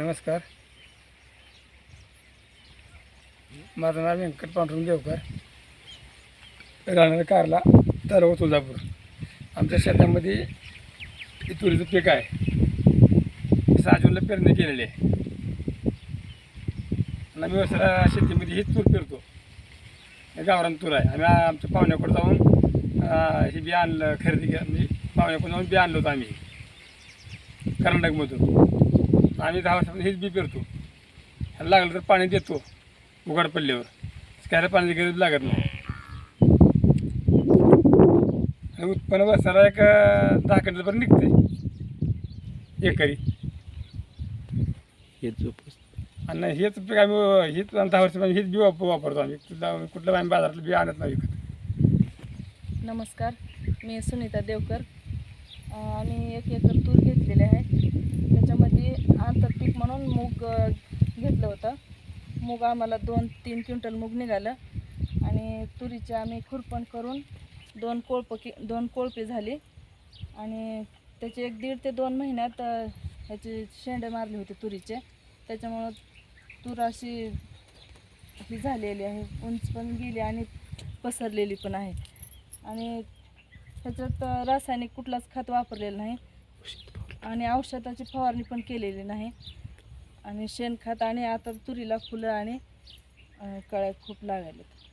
नमस्कार. माझं नाव व्यंकट पांडुरंग देवकर. राहणार कारला तलाव तुळजापूर. आमच्या शेतामध्ये हे तुरीचं पीक आहे. सहा जूनला पेरणी केलेली आहे. आणि आम्ही वर्षाला शेतीमध्ये हीच तूर पेरतो. गावरान तूर आहे. आम्ही आमच्या पाहुण्याकडे जाऊन हे बी आणलं खरेदी के- म्हणजे पाहुण्याकडे जाऊन बी आणलं होतं आम्ही. कर्नाटकमधून. आम्ही दहा वर्षापासून हेच बी पेरतो. ह्याला लागलं तर पाणी देतो उघड पडल्यावर. त्याला पाण्याची गरज लागत नाही. आणि उत्पन्न वर्षाला एक दहा क्विंटलपर्यंत निघते एकरी. हेच आणि हेच पीक आम्ही हेच दहा वर्षापासून हेच बी वाप वापरतो आम्ही. कुठलं कुठलं आम्ही बाजारातलं बी आणत नाही विकत. नमस्कार. मी सुनीता देवकर. आम्ही एक एकर मूग घेतलं होतं. मूग आम्हाला दोन तीन क्विंटल मूग निघालं. आणि तुरीचे आम्ही खुरपण करून दोन कोळप की दोन कोळपे झाली. आणि त्याचे एक दीड ते दोन महिन्यात ह्याचे शेंडे मारले होते तुरीचे. त्याच्यामुळं तूर अशी ही झालेली आहे. उंच पण गेली आणि पसरलेली पण आहे. आणि त्याच्यात अ, रासायनिक कुठलाच खत वापरलेलं नाही. आणि औषधाची फवारणी पण केलेली नाही. आणि शेणखत आणि आता तुरीला फुलं आणि कळ्या खूप लागायलेत.